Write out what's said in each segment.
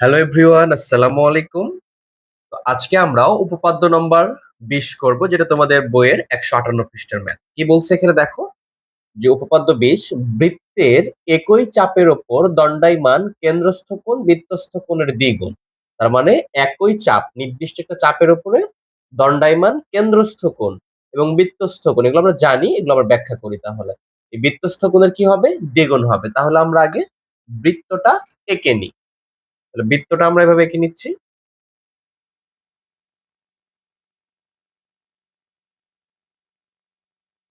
Hello everyone আসসালামু আলাইকুম। আজকে আমরা উপপাদ্য নম্বর বিশ করব, যেটা তোমাদের বইয়ের একশো আটান্ন পৃষ্ঠার ম্যাথ। কি বলছে এখানে দেখো? যে উপপাদ্য বিশ, বৃত্তের একই চাপের ওপর দণ্ডায়মান কেন্দ্রস্থ কোণ, বৃত্তস্থ কোণের দ্বিগুণ। তার মানে একই চাপ, নির্দিষ্ট একটা চাপের উপরে দণ্ডায়মান কেন্দ্রস্থ কোণ এবং বৃত্তস্থ কোণ। এগুলো আমরা জানি, এগুলো আমরা ব্যাখ্যা করি তাহলে। এই বৃত্তস্থ কোণের কি হবে? দ্বিগুণ হবে। তাহলে আমরা আগে বৃত্তটা এঁকে নিই। তাহলে বৃত্তটা আমরা এভাবে এঁকে নিচ্ছি।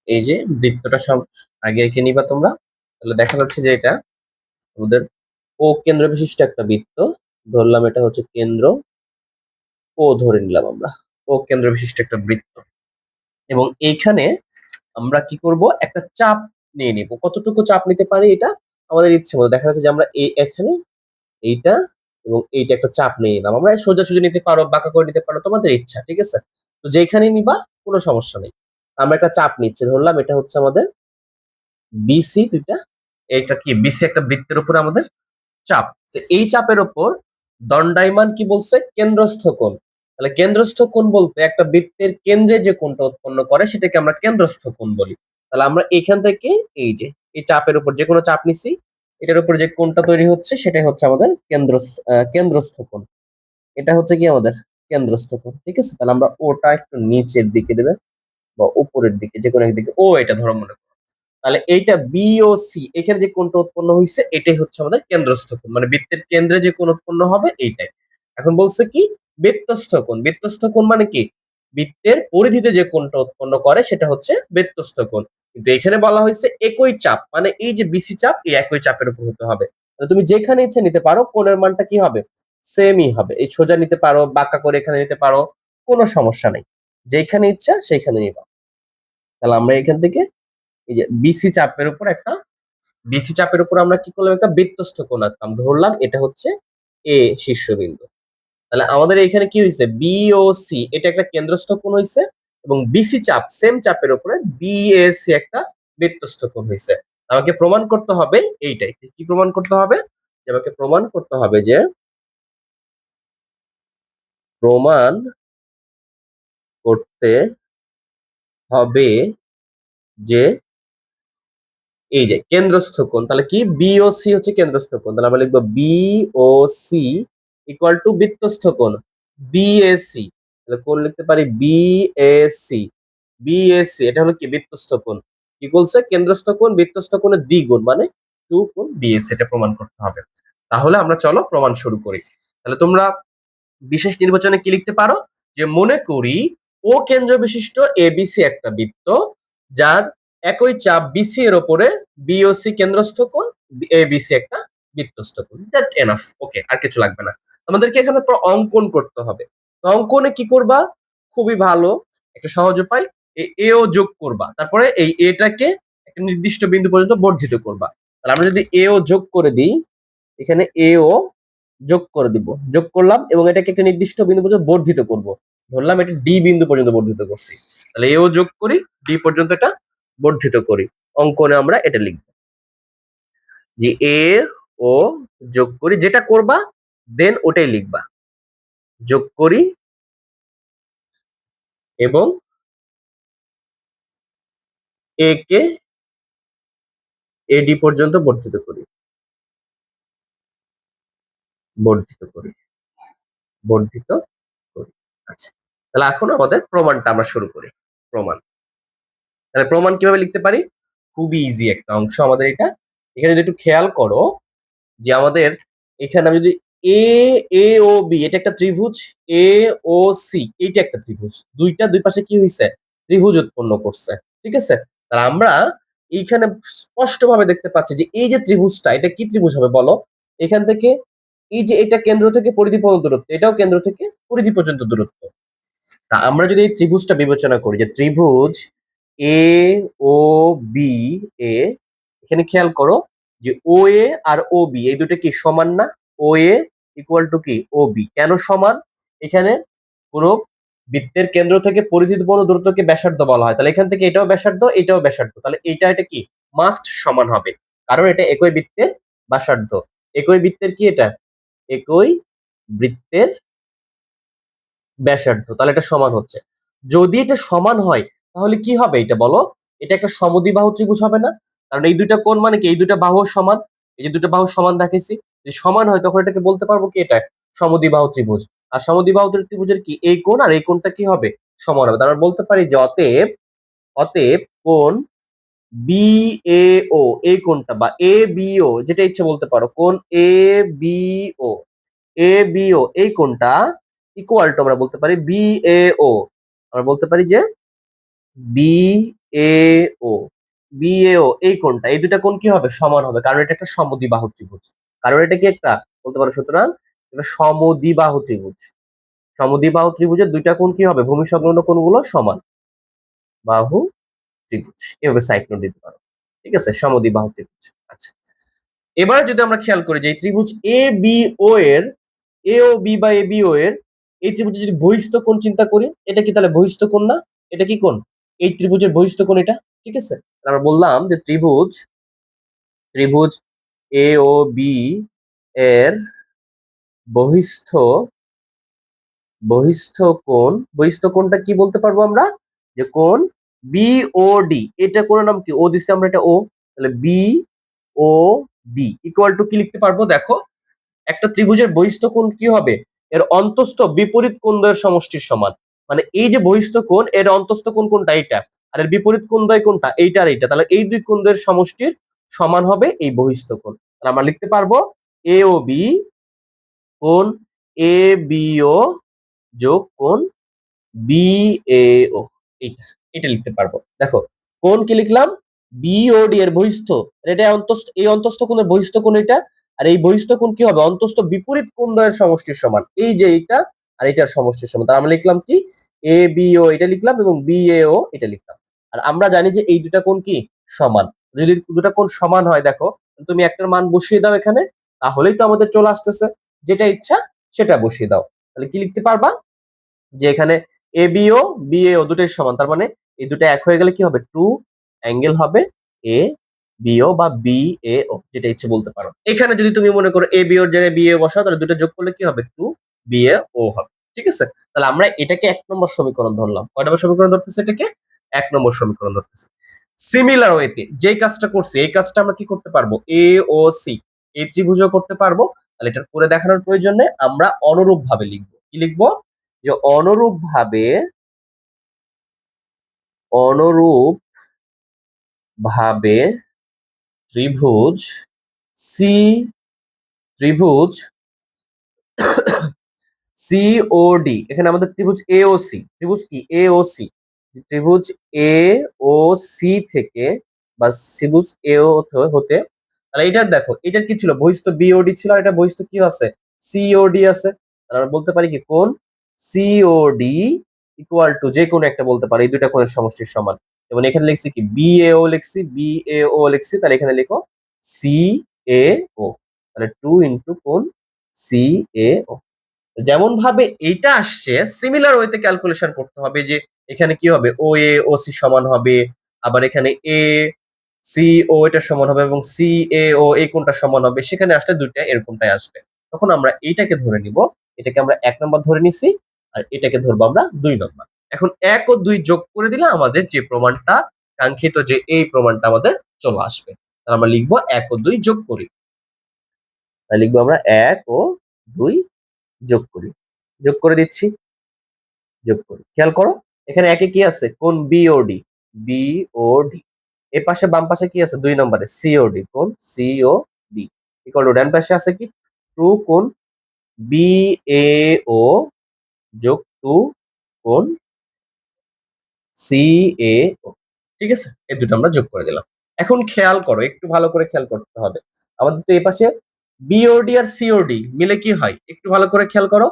এই যে বৃত্তটা সব আগে এঁকে নিবা তোমরা। তাহলে দেখা যাচ্ছে যে এটা আমাদের ও কেন্দ্র বিশিষ্ট একটা বৃত্ত। ধরলাম এটা হচ্ছে কেন্দ্র ও ধরে নিলাম আমরা। ও কেন্দ্র বিশিষ্ট একটা বৃত্ত। এবং এইখানে আমরা কি করব? একটা চাপ নিয়ে নিব। কতটুকু চাপ নিতে পারি এটা? আমাদের ইচ্ছে মতো। দেখা যাচ্ছে যে আমরা এই এখানে এইটা এবং এইটা একটা চাপ নিয়ে নিলাম। আমরা সোজাসুজি নিতে পারো, বাঁকা করে নিতে পারো, তোমাদের ইচ্ছা, ঠিক আছে? তো যেখানে নিবা, কোনো সমস্যা নেই। আমরা একটা চাপ নিচ্ছি, ধরলাম এটা হচ্ছে আমাদের বিসি দুইটা। এটা কি? বিসি একটা বৃত্তের উপর আমাদের চাপ। তো এই চাপের উপর দণ্ডায়মান কি বলছে? কেন্দ্রস্থ কোণ। তাহলে কেন্দ্রস্থ কোণ বলতে একটা বৃত্তের কেন্দ্রে যে কোণটা উৎপন্ন করে, সেটাকে আমরা কেন্দ্রস্থ কোণ বলি। তাহলে আমরা এখান থেকে এই যে, এই চাপের উপর যে কোনো চাপ নিছি এটার উপর যে কোণটা তৈরি হচ্ছে, সেটাই হচ্ছে আমাদের কেন্দ্র কেন্দ্রস্থ এটা হচ্ছে কি আমাদের কেন্দ্রস্থ ঠিক আছে? তাহলে আমরা ওটা একটু নিচের দিকে দেবে বা উপরের দিকে, যে কোনো একদিকে। ও, এটা ধরো মনে করো। তাহলে এইটা বি ও সি এখানে যে কোণটা উৎপন্ন হয়েছে এটাই হচ্ছে আমাদের কেন্দ্রস্থ মানে বৃত্তের কেন্দ্রে যে কোণ উৎপন্ন হবে, এইটাই। এখন বলছে কি? বৃত্তস্থ কোণ মানে কি? বৃত্তের পরিধিতে যে কোণটা উৎপন্ন করে সেটা হচ্ছে বৃত্তস্থ কোণ। কিন্তু এখানে বলা হয়েছে একই চাপ মানে এই যে বিসি চাপ, এই একই চাপের উপর হতে হবে। তুমি যেখানে ইচ্ছে নিতে পারো, কোণের মানটা কি হবে? সেমই হবে। এই সোজা নিতে পারো, বাঁকা করে এখানে নিতে পারো, কোনো সমস্যা নেই। যেখানে ইচ্ছা সেইখানে নিবা। তাহলে আমরা এখান থেকে এই যে বিসি চাপের উপর একটা বিসি চাপের উপর আমরা কি করলাম? একটা বৃত্তস্থ কোণ আঁকলাম। ধরলাম এটা হচ্ছে এ শীর্ষবিন্দু। তাহলে আমাদের এখানে কি হয়েছে বিওসি এটা একটা কেন্দ্রস্থ কোণ হয়েছে এবং বিসি চাপ সেম চাপের উপরে বিএসি একটা বৃত্তস্থ কোণ হয়েছে আমাকে প্রমাণ করতে হবে এইটাই। কি প্রমাণ করতে হবে? যে আমাকে প্রমাণ করতে হবে যে প্রমাণ করতে হবে যে এই যে কেন্দ্রস্থ কোণ, তাহলে কি? বিওসি হচ্ছে কেন্দ্রস্থ কোণ। তাহলে আমরা লিখব বিওসি ইকুয়াল টু বৃত্তস্থ কোণ বিএসি তাহলে কোণ লিখতে পারি বিএসি বিএসি এটা হলো কি? বৃত্তস্থ কোণ। কি বলছে কেন্দ্রস্থ কোণ, বৃত্তস্থ কোণের দ্বিগুণ মানে টু কোণ বিএসি এটা প্রমাণ করতে হবে। তাহলে আমরা চলো প্রমাণ শুরু করি। তাহলে তোমরা বিশেষ নির্বাচনে কি লিখতে পারো? যে মনে করি ও কেন্দ্র বিশিষ্ট এবিসি একটা বৃত্ত, যার একই চাপ বিসি এর ওপরে বিওসি কেন্দ্রস্থ কোণ এবিসি একটা বৃত্তস্থ কোণ দ্যাট এনাফ ওকে আর কিছু লাগবে না। আমাদেরকে এখানে অঙ্কন করতে হবে। তো অঙ্কনে কি করবা? খুবই ভালো। একটা সহজ উপায় এই এও যোগ করবা। তারপরে এই এটাকে একটা নির্দিষ্ট বিন্দু পর্যন্ত বর্ধিত করবা। তাহলে আমরা যদি এও যোগ করে দিই, এখানে এও যোগ করে দিব। যোগ করলাম এবং এটাকে একটা নির্দিষ্ট বিন্দু পর্যন্ত বর্ধিত করব। ধরলাম এটা ডি বিন্দু পর্যন্ত বর্ধিত করছি। তাহলে এও যোগ করি, ডি পর্যন্ত এটা বর্ধিত করি। অঙ্কনে আমরা এটা লিখব। যে এ ও যোগ করি, যেটা করবা দেন ওটাই লিখবা। যোগ করি এবং এ কে এডি পর্যন্ত বর্ধিত করি। বর্ধিত করি। বর্ধিত করি। আচ্ছা তাহলে এখন আমাদের প্রমাণটা আমরা শুরু করি। প্রমাণ। তাহলে প্রমাণ কীভাবে লিখতে পারি? খুবই ইজি একটা অংশ আমাদের এটা। এখানে যদি একটু খেয়াল করো যে আমাদের এখানে আমি যদি এ এ ও বি এটা একটা ত্রিভুজ এ ও সি এইটা একটা ত্রিভুজ। দুইটা দুই পাশে কি হয়েছে ত্রিভুজ উৎপন্ন করছে, ঠিক আছে? তাহলে আমরা এইখানে স্পষ্টভাবে দেখতে পাচ্ছি যে এই যে ত্রিভুজটা, এটা কি ত্রিভুজ হবে বলো? এখান থেকে এই যে এটা কেন্দ্র থেকে পরিধি পর্যন্ত দূরত্ব, এটাও কেন্দ্র থেকে পরিধি পর্যন্ত দূরত্ব। তা আমরা যদি এই ত্রিভুজটা বিবেচনা করি যে ত্রিভুজ এ ও বি এ এখানে খেয়াল করো যে ও এ আর ও বি এই দুটো কি সমান না? ও এ ইকুয়াল টু কি? ও বি কেন সমান? এখানে কোনো বৃত্তের কেন্দ্র থেকে পরিধিত বড় দূরত্বকে ব্যাসার্ধ বলা হয়। তাহলে এখান থেকে এটাও ব্যাসার্ধ এটাও ব্যাসার্ধ। তাহলে এটা এটা কি? মাস্ট সমান হবে। কারণ এটা একই বৃত্তের ব্যাসার্ধ। একই বৃত্তের কি এটা? একই বৃত্তের ব্যাসার্ধ। তাহলে এটা সমান হচ্ছে। যদি এটা সমান হয়, তাহলে কি হবে এটা বলো? এটা একটা সমদ্বিবাহু ত্রিভুজ হবে না? কারণ এই দুইটা কোণ মানে কি? এই দুইটা বাহু সমান, এই যে দুটো বাহু সমান দেখেছি যদি সমান হয় তখন এটাকে বলতে পারব কি? এটা সমদ্বিবাহু ত্রিভুজ। আর সমদ্বিবাহু ত্রিভুজের কি? এই কোণ আর এই কোণটা কি হবে? সমান হবে। তারপর বলতে পারি যে অতএব অতএব কোণ বি এ ও এই কোণটা বা এ বি ও যেটা ইচ্ছে বলতে পারো, কোণ A B O A B ও এই কোণটা ইকুয়াল টু আমরা বলতে পারি বি এ ও আমরা বলতে পারি যে B A O B A ও এই কোণটা, এই দুটা কোণ কি হবে? সমান হবে, কারণ এটা একটা সমদ্বিবাহু ত্রিভুজ। কারণ এটা কি একটা? বলতে পারো সুতরাং, এটা সমদ্বিবাহু ত্রিভুজ। সমদ্বিবাহু ত্রিভুজের দুইটা কোণ কি হবে? ভূমি সংলগ্ন কোণগুলো সমান। বাহু ত্রিভুজ। এভাবে সাইড নোট দিতে পারো। ঠিক আছে? সমদ্বিবাহু ত্রিভুজ। আচ্ছা। এবারে যদি আমরা খেয়াল করি যে এই ত্রিভুজ এ বি ও এর এ ও বি বা এ বি ও এর, এই ত্রিভুজে যদি বহিস্থ কোণ চিন্তা করি, এটা কি তাহলে বহিস্থ কোণ না? এটা কি কোণ? এই ত্রিভুজের বহিস্থ কোণ এটা। ঠিক আছে? আমরা বললাম যে ত্রিভুজ ত্রিভুজ এ ও বি এর বহিস্থ বহিস্থ কোণ, বহিস্থ কোণটা কি বলতে পারব আমরা? যে কোণ বি ও ডি এটা কোণ নাম কি? ও দিচ্ছি আমরা এটা ও তাহলে B O D equal to কি লিখতে পারব? দেখো, একটা ত্রিভুজের বহিস্থ কোণ কি হবে? এর অন্তস্থ বিপরীত কোণদ্বয়ের সমষ্টির সমান। মানে এই যে বহিস্থ কোণ, এর অন্তস্থ কোণ কোনটা? এইটা আর এর বিপরীত কোণদ্বয় কোনটা এইটা আর এইটা। তাহলে এই দুই কোণদ্বয়ের সমষ্টির সমান হবে এই বহিস্থ কোণ। তাহলে আমরা লিখতে পারব এ ও বি কোণ এ বি ও যোগ কোণ বি এ ও। এইটা এটা লিখতে পারব। দেখো, কোণ কি লিখলাম? বিওডি এর বহিস্থ। এটা অন্তস্থ, এই অন্তস্থ কোণের বহিস্থ কোণ এটা। আর এই বহিস্থ কোণ কি হবে? অন্তস্থ বিপরীত কোণদ্বয়ের সমষ্টির সমান। এই যে এইটা, আর এটার সমষ্টির সমান। তার আমরা লিখলাম কি? এ বি ও এটা লিখলাম এবং বি এ ও এটা লিখলাম। আর আমরা জানি যে এই দুটা কোণ কি? সমান। যদি দুটা কোণ সমান হয়, দেখো তুমি একটার মান বসিয়ে দাও এখানে, তাহলেই তো আমাদের চলে আসতেছে। যেটা ইচ্ছা, সেটা বসিয়ে দাও। তাহলে কি লিখতে পারবা? যে এখানে A B O B A ও দুটাই সমান। তার মানে এই দুটো এক হয়ে গেলে কি হবে? টু অ্যাঙ্গেল হবে এ বিও বা বি এ ও যেটা ইচ্ছে বলতে পারো। এখানে যদি তুমি মনে করো এ বি ওর জায়গায় বি এ বসাও, তাহলে দুটো যোগ করলে কি হবে? টু বি এ ও হবে। ঠিক আছে? তাহলে আমরা এটাকে এক নম্বর সমীকরণ ধরলাম। কয় নম্বর সমীকরণ ধরতেছে এটাকে? এক নম্বর সমীকরণ ধরতেছে। সিমিলার ওয়েতে যে কাজটা করছি, এই কাজটা আমরা কি করতে পারব? এ ও সি এই ত্রিভুজও করতে পারব। তাহলে এটা করে দেখানোর প্রয়োজন নেই। আমরা অনুরূপ ভাবে লিখব। কি লিখব? যে অনুরূপ ভাবে অনুরূপ ভাবে ত্রিভুজ সি ত্রিভুজ সিওডি এখানে আমাদের ত্রিভুজ এ ও সি ত্রিভুজ কি? এ ও সি ত্রিভুজ এ ও সি থেকে বা ত্রিভুজ এ ও হতে তাহলে এটা দেখো, এটার কি ছিল? বহিস্থ বিওডি ছিল এটা বহিস্থ কি আছে? সিওডি আছে। তাহলে আমরা বলতে পারি কি, কোন? সিওডি ইকুয়াল টু যে কোনো একটা বলতে পারি, এই দুইটা কোণের সমষ্টির সমান। যেমন এখানে লিখছি কি বি এ ও লিখছি বি এ ও লিখছি, তাহলে এখানে লিখো সি এ ও তাহলে টু ইন্টু কোন সি এ ও যেমন ভাবে এইটা আসছে সিমিলার ওয়েতে ক্যালকুলেশন করতে হবে যে এখানে কি হবে? ও এ ও সি সমান হবে, আবার এখানে এ সি ও এটা সমান হবে এবং সি এ ও এই কোনটা সমান হবে? সেখানে আসলে দুইটা এরকমটাই আসবে। তখন আমরা এইটাকে ধরে নিব, এটাকে আমরা এক নম্বর ধরে নিছি, আর এটাকে ধরবো আমরা দুই নম্বর এখন এক ও দুই যোগ করে দিলে আমাদের যে প্রমাণটা, কাঙ্ক্ষিত যে এই প্রমাণটা আমাদের চলে আসবে। তাহলে আমরা লিখব এক ও দুই যোগ করি। লিখব আমরা এক ও দুই যোগ করি। যোগ করে দিচ্ছি। যোগ করি। খেয়াল করো, এখানে একে কি আছে? কোন বিওডি বিওডি এই পাশে বাম পাশে কি আছে? দুই নম্বরে সিওডি কোন? সিও ডি ইকুয়াল টু ডান পাশে আছে কি? টু কোন? বি এ ও যোগ টু কোন? সি এ ও ঠিক আছে? এই দুটো আমরা যোগ করে দিলাম। এখন খেয়াল করো, একটু ভালো করে খেয়াল করতে হবে। আমাদের তো এই পাশে বিওডি আর সিওডি মিলে কি হয়? একটু ভালো করে খেয়াল করো।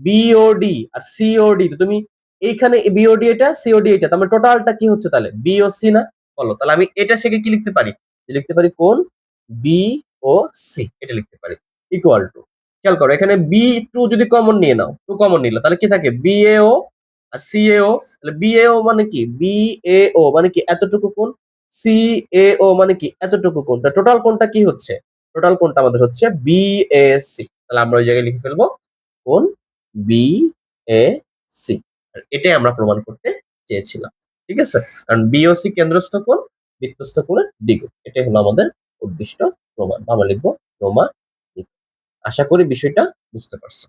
বিওডি আর সিওডি তো তুমি এইখানে বিওডি এটা সিওডি এটা, তার মানে টোটালটা কি হচ্ছে তাহলে? বিওসি না? বলো, তাহলে আমি এটা থেকে কি লিখতে পারি? লিখতে পারি কোন? বি ও সি এটা লিখতে পারি। ইকুয়াল টু খেয়াল করো, এখানে বি টু যদি কমন নিয়ে নাও টু কমন নিলে, তাহলে কি থাকে? B A O R C A O তাহলে বি এ ও মানে কি? বি এ ও মানে কি এতটুকু কোন সি এ ও মানে কি এতটুকু কোন টোটাল কোনটা কি হচ্ছে? টোটাল কোনটা আমাদের হচ্ছে? বি এ সি তাহলে আমরা ওই জায়গায় লিখে ফেলব, কোন? বি এ সি এটাই আমরা প্রমাণ করতে চেয়েছিলাম, ঠিক আছে? কারণ বিওসি কেন্দ্রস্থ কোণ, বৃত্তস্থ কোণের দ্বিগুণ। এটাই হলো আমাদের উদ্দিষ্ট প্রমাণ। আমরা লিখব প্রমাণ আশা করি বিষয়টা বুঝতে পারছ।